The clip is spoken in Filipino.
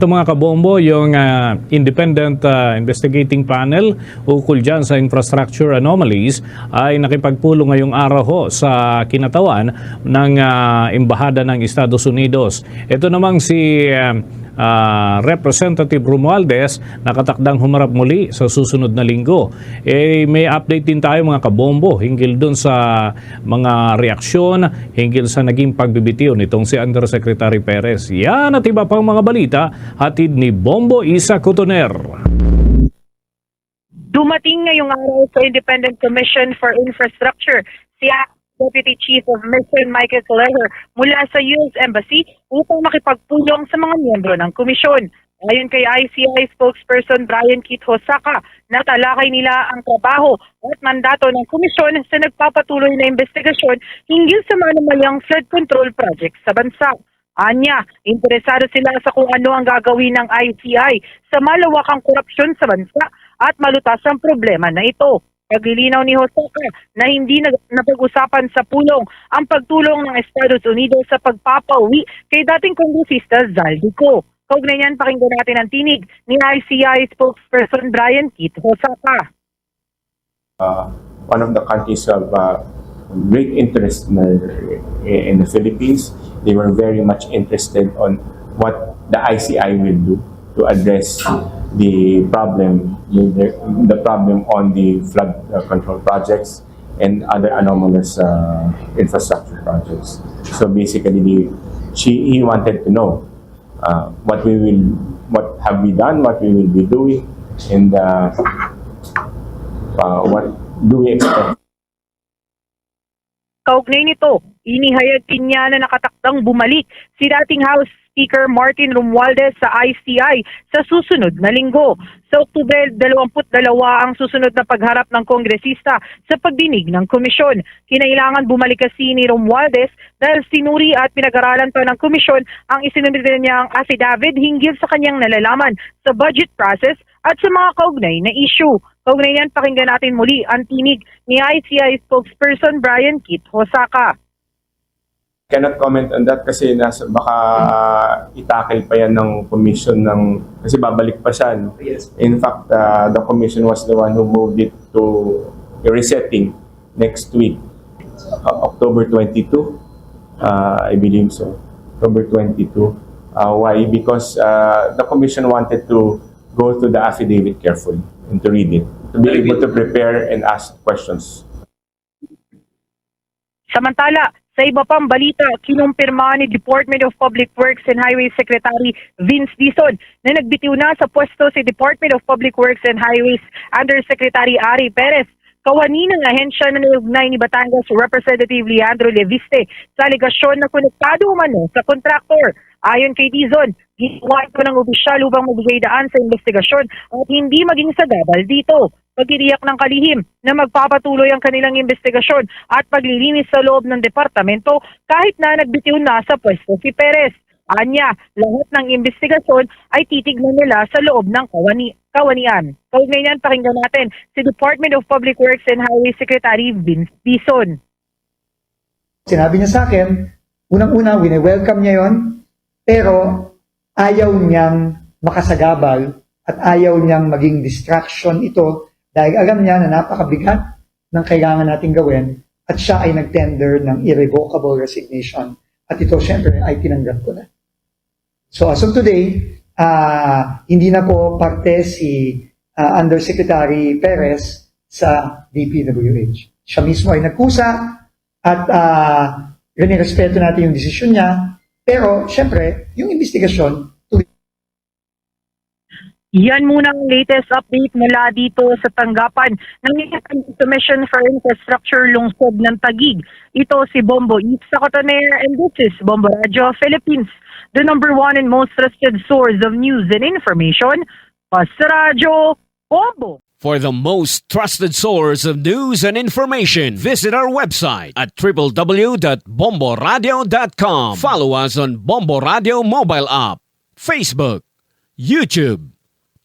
Ito mga kabombo, yung ah, Independent ah, Investigating Panel ukol dyan sa infrastructure anomalies ay nakipagpulong ngayong araw ho sa kinatawan ng ah, Embahada ng Estados Unidos. Ito namang si ah, ah, Representative Romualdez nakatakdang humarap muli sa susunod na linggo. Eh, may update din tayo mga kabombo hinggil dun sa mga reaksyon hinggil sa naging pagbibitiw nitong si Undersecretary Perez. Yan at iba pang mga balita hatid ni Bombo Isa Cotoner. Dumating ngayong araw sa Independent Commission for Infrastructure si Deputy Chief of Mission Michael Soleher mula sa US Embassy upang makipagpulong sa mga miyembro ng komisyon. Ayon kay ICI spokesperson Brian Keith Hosaka, natalakay nila ang trabaho at mandato ng komisyon sa nagpapatuloy na investigasyon hinggil sa manumalyang flood control project sa bansa. Anya, interesado sila sa kung ano ang gagawin ng ICI sa malawakang korupsyon sa bansa at malutas ang problema na ito. Paglilinaw ni Hosaka na hindi napag-usapan sa pulong ang pagtulong ng Estados Unidos sa pagpapauwi kay dating kongresista Zaldico. Kaugnay niyan, pakinggan natin ang tinig ni ICI spokesperson Brian Keith Hosaka. uh, one of the countries of uh, great interest in the, in the Philippines. They were very much interested on what the ICI will do to address the problem, the, problem on the flood uh, control projects and other anomalous uh, infrastructure projects. So basically, the, she, he wanted to know uh, what we will, what have we done, what we will be doing, and uh, uh, what do we expect Kaugnay nito, inihayag din niya na nakatakdang bumalik si dating House Speaker Martin Romualdez sa ICI sa susunod na linggo. Sa Oktubre 22 ang susunod na pagharap ng kongresista sa pagdinig ng komisyon. Kinailangan bumalik kasi ni Romualdez dahil sinuri at pinag-aralan pa ng komisyon ang isinunod niyang affidavit hinggil sa kanyang nalalaman sa budget process at sa mga kaugnay na issue. Kaugnay niyan, pakinggan natin muli ang tinig ni ICI spokesperson Brian Kit Hosaka. Cannot comment on that kasi nasa, baka itakil pa yan ng commission ng kasi babalik pa siya no? in fact uh, the commission was the one who moved it to a resetting next week uh, October 22 uh, I believe so. October 22 uh, why? Because uh, the commission wanted to go through the affidavit carefully and to read it to be able to prepare and ask questions. Samantala, sa iba pang balita, kinumpirma ni Department of Public Works and Highways Secretary Vince Dizon na nagbitiw na sa pwesto si Department of Public Works and Highways Undersecretary Ari Perez. Kawani ng ahensya na nilugnay ni Batangas Representative Leandro Leviste sa aligasyon na konektado umano sa kontraktor. Ayon kay Dizon, ginawa ito ng opisyal upang magbigay daan sa investigasyon at hindi maging sagabal dito. Pagiriyak ng kalihim na magpapatuloy ang kanilang investigasyon at paglilinis sa loob ng departamento kahit na nagbitiw na sa pwesto si Perez. Anya, lahat ng investigasyon ay titignan nila sa loob ng kawani kawanian. Kaugnay niyan, pakinggan natin si Department of Public Works and Highway Secretary Vince Dizon. Sinabi niya sa akin, unang-una, wine-welcome niya yon, pero ayaw niyang makasagabal at ayaw niyang maging distraction ito dahil alam niya na napakabigat ng kailangan nating gawin at siya ay nag-tender ng irrevocable resignation. At ito, syempre, ay tinanggap ko na. So as of today, ah, hindi na po parte si ah, Undersecretary Perez sa DPWH. Siya mismo ay nagkusa at uh, respeto natin yung desisyon niya. Pero, syempre, yung investigasyon, Yan muna ang latest update mula dito sa tanggapan ng Commission for Infrastructure Lungsod ng Tagig. Ito si Bombo Eats sa Cotoner and this is Bombo Radio Philippines, the number one and most trusted source of news and information. Basta Radio Bombo! For the most trusted source of news and information, visit our website at www.bomboradio.com. Follow us on Bombo Radio mobile app, Facebook, YouTube,